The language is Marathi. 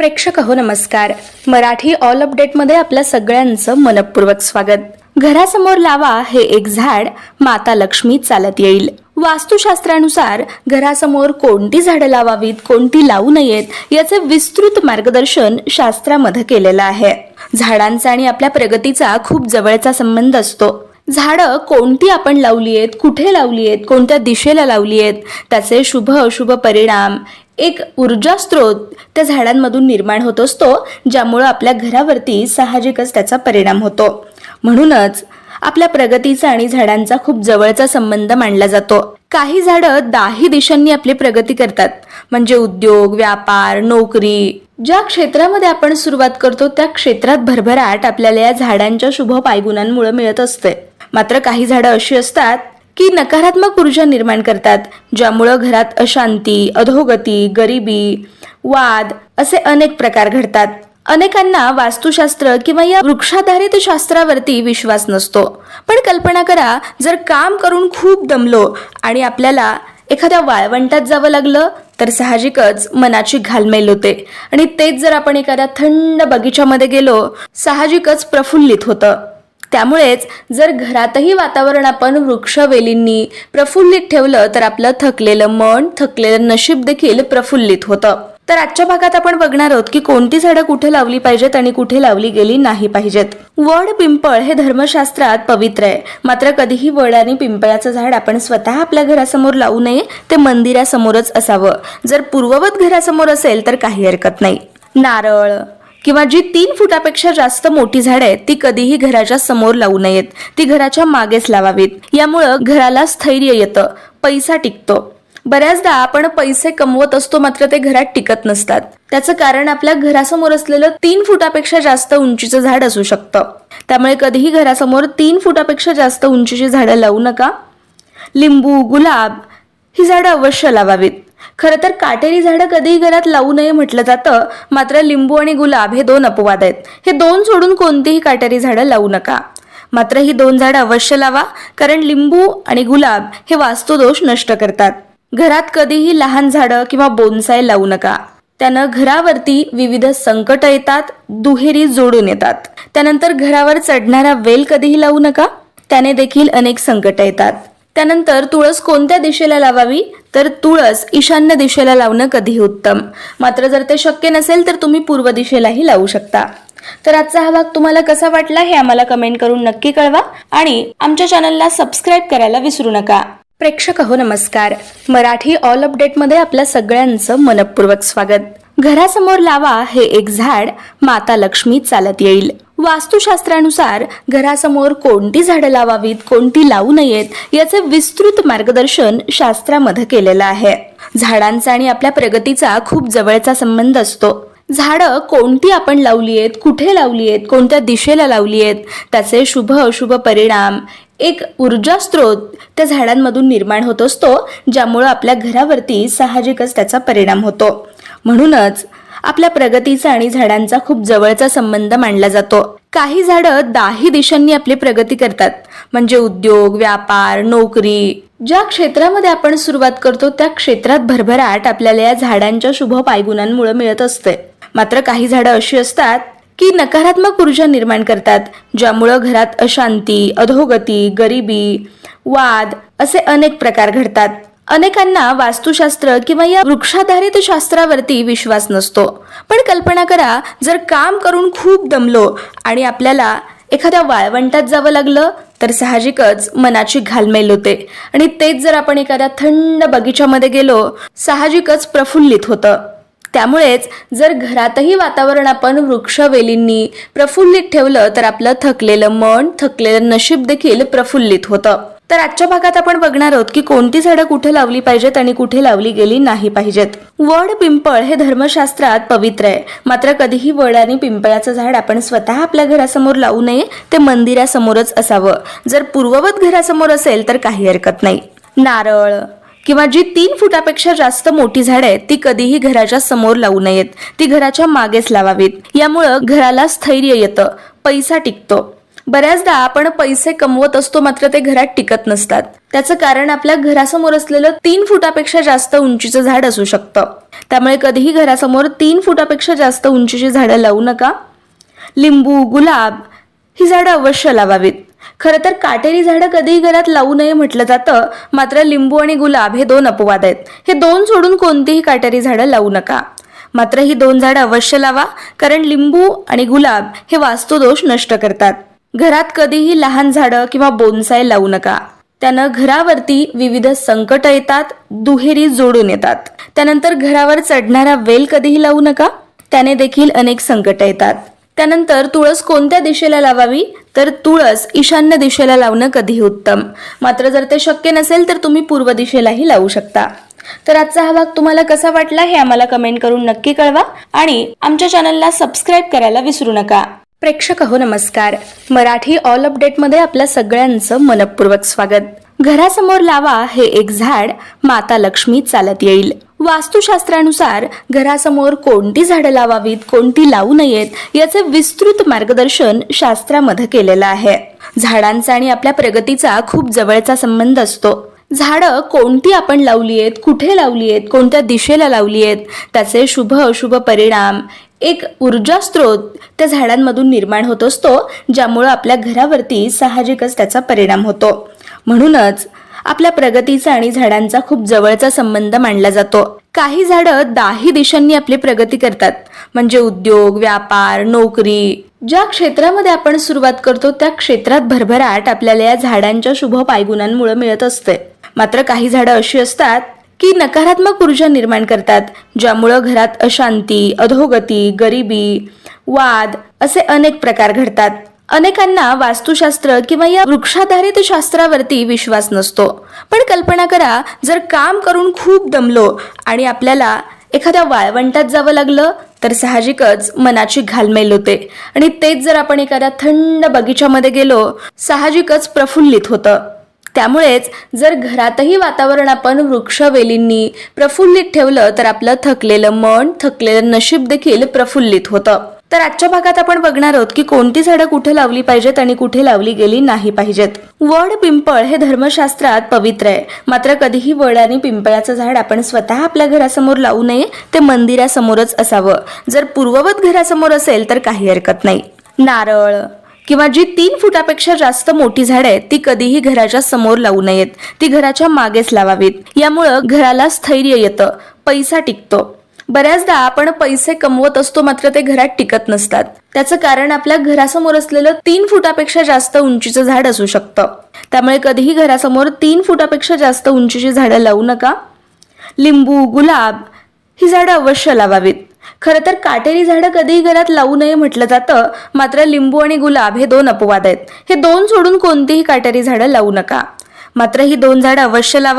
प्रेक्षक हो नमस्कार. मराठी ऑल अपडेटमध्ये आपल्या सगळ्यांचं मनपूर्वक स्वागत. घरासमोर लावा हे एक झाड माता लक्ष्मी चालत येईल. वास्तुशास्त्रानुसार घरासमोर कोणती झाडं लावावीत कोणती लावू नयेत याचे विस्तृत मार्गदर्शन शास्त्रामध्ये केलेलं आहे. झाडांचा आणि आपल्या प्रगतीचा खूप जवळचा संबंध असतो. झाडं कोणती आपण लावली आहेत कुठे लावली आहेत कोणत्या दिशेला लावली आहेत त्याचे शुभ अशुभ परिणाम एक ऊर्जा स्रोत त्या झाडांमधून निर्माण होत असतो ज्यामुळं आपल्या घरावरती साहजिकच त्याचा परिणाम होतो. म्हणूनच आपल्या प्रगतीचा आणि झाडांचा खूप जवळचा संबंध मानला जातो. काही झाडं दाही दिशांनी आपली प्रगती करतात म्हणजे उद्योग व्यापार नोकरी. ज्या क्षेत्रामध्ये आपण सुरुवात करतो त्या क्षेत्रात भरभराट आपल्याला या झाडांच्या शुभ पायगुणांमुळे मिळत असते. मात्र काही झाडं अशी असतात की नकारात्मक ऊर्जा निर्माण करतात ज्यामुळं घरात अशांती अधोगती गरिबी वाद असे अनेक प्रकार घडतात. अनेकांना वास्तुशास्त्र किंवा या वृक्षाधारित शास्त्रावरती विश्वास नसतो. पण कल्पना करा जर काम करून खूप दमलो आणि आपल्याला एखाद्या वाळवंटात जावं लागलं तर साहजिकच मनाची घालमेल होते. आणि तेच जर आपण एखाद्या थंड बगीच्यामध्ये गेलो साहजिकच प्रफुल्लित होतं. त्यामुळेच जर घरातही वातावरण आपण वृक्षवेलींनी प्रफुल्लित ठेवलं तर आपलं थकलेलं मन थकलेलं नशीब देखील प्रफुल्लित होतं. तर आजच्या भागात आपण बघणार आहोत की कोणती झाडं कुठे लावली पाहिजेत आणि कुठे लावली गेली नाही पाहिजेत. वड पिंपळ हे धर्मशास्त्रात पवित्र आहे. मात्र कधीही वड आणि पिंपळाचं झाड आपण स्वतः आपल्या घरासमोर लावू नये ते मंदिरासमोरच असावं. जर पूर्ववत घरासमोर असेल तर काही हरकत नाही. नारळ किंवा जी तीन फुटापेक्षा जास्त मोठी झाडं आहेत ती कधीही घराच्या समोर लावू नयेत. ती घराच्या मागेच लावावीत. यामुळं घराला स्थैर्य येतं. पैसा टिकतो. बऱ्याचदा आपण पैसे कमवत असतो मात्र ते घरात टिकत नसतात. त्याचं कारण आपल्या घरासमोर असलेलं तीन फुटापेक्षा जास्त उंचीचं झाड असू शकतं. त्यामुळे कधीही घरासमोर तीन फुटापेक्षा जास्त उंचीची झाडं लावू नका. लिंबू गुलाब ही झाडं अवश्य लावावीत. खरं तर काटेरी झाडं कधीही घरात लावू नये म्हटलं जातं. मात्र लिंबू आणि गुलाब हे दोन अपवाद आहेत. हे दोन सोडून कोणतीही काटेरी झाडं लावू नका. मात्र ही दोन झाडं अवश्य लावा कारण लिंबू आणि गुलाब हे वास्तुदोष नष्ट करतात. घरात कधीही लहान झाडं किंवा बोनसाय लावू नका. त्यानं घरावरती विविध संकट येतात दुहेरी जोडून येतात. त्यानंतर घरावर चढणारा वेल कधीही लावू नका. त्याने देखील अनेक संकट येतात. त्यानंतर तुळस कोणत्या दिशेला लावावी? तर तुळस ईशान्य दिशेला लावणं कधीही उत्तम. मात्र जर ते शक्य नसेल तर तुम्ही पूर्व दिशेलाही लावू शकता. तर आजचा हा भाग तुम्हाला कसा वाटला हे आम्हाला कमेंट करून नक्की कळवा आणि आमच्या चॅनलला सबस्क्राईब करायला विसरू नका. प्रेक्षक हो नमस्कार. मराठी ऑल अपडेटमध्ये आपल्या सगळ्यांचं मनपूर्वक स्वागत. घरासमोर लावा हे एक झाड माता लक्ष्मी चालत येईल. वास्तुशास्त्रानुसार घरासमोर कोणती झाडं लावावीत कोणती लावू नयेत याचे विस्तृत मार्गदर्शन शास्त्रामध्ये केलेलं आहे. झाडांचा आणि आपल्या प्रगतीचा खूप जवळचा संबंध असतो. झाडं कोणती आपण लावली आहेत कुठे लावली आहेत कोणत्या दिशेला लावली आहेत त्याचे शुभ अशुभ परिणाम एक ऊर्जा स्रोत त्या झाडांमधून निर्माण होत असतो ज्यामुळं आपल्या घरावरती साहजिकच त्याचा परिणाम होतो. म्हणूनच आपल्या प्रगतीचा आणि झाडांचा खूप जवळचा संबंध मानला जातो. काही झाडं दाही दिशांनी आपली प्रगती करतात. म्हणजे उद्योग व्यापार नोकरी. ज्या क्षेत्रामध्ये आपण सुरुवात करतो त्या क्षेत्रात भरभराट आपल्याला या झाडांच्या शुभ पायगुणांमुळे मिळत असते. मात्र काही झाडं अशी असतात की नकारात्मक ऊर्जा निर्माण करतात ज्यामुळं घरात अशांती अधोगती गरिबी वाद असे अनेक प्रकार घडतात. अनेकांना वास्तुशास्त्र किंवा या वृक्षाधारित शास्त्रावरती विश्वास नसतो. पण कल्पना करा जर काम करून खूप दमलो आणि आपल्याला एखाद्या वाळवंटात जावं लागलं तर साहजिकच मनाची घालमेल होते. आणि तेच जर आपण एखाद्या थंड बगीच्यामध्ये गेलो साहजिकच प्रफुल्लित होतं. त्यामुळेच जर घरातही वातावरण आपण वृक्षवेलींनी प्रफुल्लित ठेवलं तर आपलं थकलेलं मन थकलेलं नशीब देखील प्रफुल्लित होतं. तर आजच्या भागात आपण बघणार आहोत की कोणती झाडं कुठे लावली पाहिजेत आणि कुठे लावली गेली नाही पाहिजेत. वड पिंपळ हे धर्मशास्त्रात पवित्र आहे. मात्र कधीही वड आणि पिंपळाचं झाड आपण स्वतः आपल्या घरासमोर लावू नये ते मंदिरासमोरच असावं. जर पूर्ववत घरासमोर असेल तर काही हरकत नाही. नारळ किंवा जी तीन फुटापेक्षा जास्त मोठी झाडं आहेत ती कधीही घराच्या समोर लावू नयेत. ती घराच्या मागेच लावावीत. यामुळं घराला स्थैर्य येतं पैसा टिकतो. बऱ्याचदा आपण पैसे कमवत असतो मात्र ते घरात टिकत नसतात. त्याचं कारण आपल्या घरासमोर असलेलं तीन फुटापेक्षा जास्त उंचीचं झाड असू शकतं. त्यामुळे कधीही घरासमोर तीन फुटापेक्षा जास्त उंचीची झाडं लावू नका. लिंबू गुलाब ही झाडं अवश्य लावावीत. खरं तर काटेरी झाडं कधीही घरात लावू नये म्हटलं जातं मात्र लिंबू आणि गुलाब हे दोन अपवाद आहेत. हे दोन सोडून कोणतीही काटेरी झाडं लावू नका. मात्र ही दोन झाडं अवश्य लावा कारण लिंबू आणि गुलाब हे वास्तुदोष नष्ट करतात. घरात कधीही लहान झाडं किंवा बोनसाय लावू नका. त्यानं घरावरती विविध संकट येतात दुहेरी जोडून येतात. त्यानंतर घरावर चढणारा वेल कधीही लावू नका. त्याने देखील अनेक संकट येतात. त्यानंतर तुळस कोणत्या दिशेला लावावी? तर तुळस ईशान्य दिशेला लावणं कधीही उत्तम. मात्र जर ते शक्य नसेल तर तुम्ही पूर्व दिशेलाही लावू शकता. तर आजचा हा भाग तुम्हाला कसा वाटला हे आम्हाला कमेंट करून नक्की कळवा आणि आमच्या चॅनलला सबस्क्राईब करायला विसरू नका. प्रेक्षक हो नमस्कार. मराठी ऑल अपडेटमध्ये आपल्या सगळ्यांचं मनपूर्वक स्वागत. घरासमोर लावा हे एक झाड माता लक्ष्मी चालत येईल. वास्तुशास्त्रानुसार घरासमोर कोणती झाडं लावावीत कोणती लावू नयेत याचे विस्तृत मार्गदर्शन शास्त्रामध्ये केलेलं आहे. झाडांचा आणि आपल्या प्रगतीचा खूप जवळचा संबंध असतो. झाडं कोणती आपण लावली आहेत कुठे लावली आहेत कोणत्या दिशेला लावली आहेत त्याचे शुभ अशुभ परिणाम एक ऊर्जा स्रोत त्या झाडांमधून निर्माण होत असतो ज्यामुळं आपल्या घरावरती साहजिकच त्याचा परिणाम होतो. म्हणूनच आपल्या प्रगतीचा आणि झाडांचा खूप जवळचा संबंध मानला जातो. काही झाडं दाही दिशांनी आपली प्रगती करतात म्हणजे उद्योग व्यापार नोकरी. ज्या क्षेत्रामध्ये आपण सुरुवात करतो त्या क्षेत्रात भरभराट आपल्याला या झाडांच्या शुभ पायगुणांमुळे मिळत असते. मात्र काही झाडं अशी असतात की नकारात्मक ऊर्जा निर्माण करतात ज्यामुळं घरात अशांती अधोगती गरिबी वाद असे अनेक प्रकार घडतात. अनेकांना वास्तुशास्त्र किंवा या वृक्षाधारित शास्त्रावरती विश्वास नसतो. पण कल्पना करा जर काम करून खूप दमलो आणि आपल्याला एखाद्या वाळवंटात जावं लागलं तर साहजिकच मनाची घालमेल होते. आणि तेच जर आपण एखाद्या थंड बगीच्यामध्ये गेलो साहजिकच प्रफुल्लित होतं. त्यामुळेच जर घरातही वातावरण आपण वृक्षवेलींनी प्रफुल्लित ठेवलं तर आपलं थकलेलं मन थकलेलं नशीब देखील प्रफुल्लित होतं. तर आजच्या भागात आपण बघणार आहोत की कोणती झाडं कुठे लावली पाहिजेत आणि कुठे लावली गेली नाही पाहिजेत. वड पिंपळ हे धर्मशास्त्रात पवित्र आहे. मात्र कधीही वड आणि पिंपळाचं झाड आपण स्वतः आपल्या घरासमोर लावू नये ते मंदिरासमोरच असावं. जर पूर्ववत घरासमोर असेल तर काही हरकत नाही. नारळ किंवा जी तीन फुटापेक्षा जास्त मोठी झाड आहेत ती कधीही घराच्या समोर लावू नयेत. ती घराच्या मागेच लावावीत. यामुळं घराला स्थैर्य येतं. पैसा टिकतो. बऱ्याचदा आपण पैसे कमवत असतो मात्र ते घरात टिकत नसतात. त्याचं कारण आपल्या घरासमोर असलेलं तीन फुटापेक्षा जास्त उंचीचं झाड असू शकतं. त्यामुळे कधीही घरासमोर तीन फुटापेक्षा जास्त उंचीची झाडं लावू नका. लिंबू गुलाब ही झाडं अवश्य लावावीत. खरं तर काटेरी झाडं कधीही घरात लावू नये म्हटलं जातं मात्र लिंबू आणि गुलाब हे दोन अपवाद आहेत. हे दोन सोडून कोणतीही काटेरी झाडं लावू नका. मात्र ही दोन झाडं अवश्य लावा.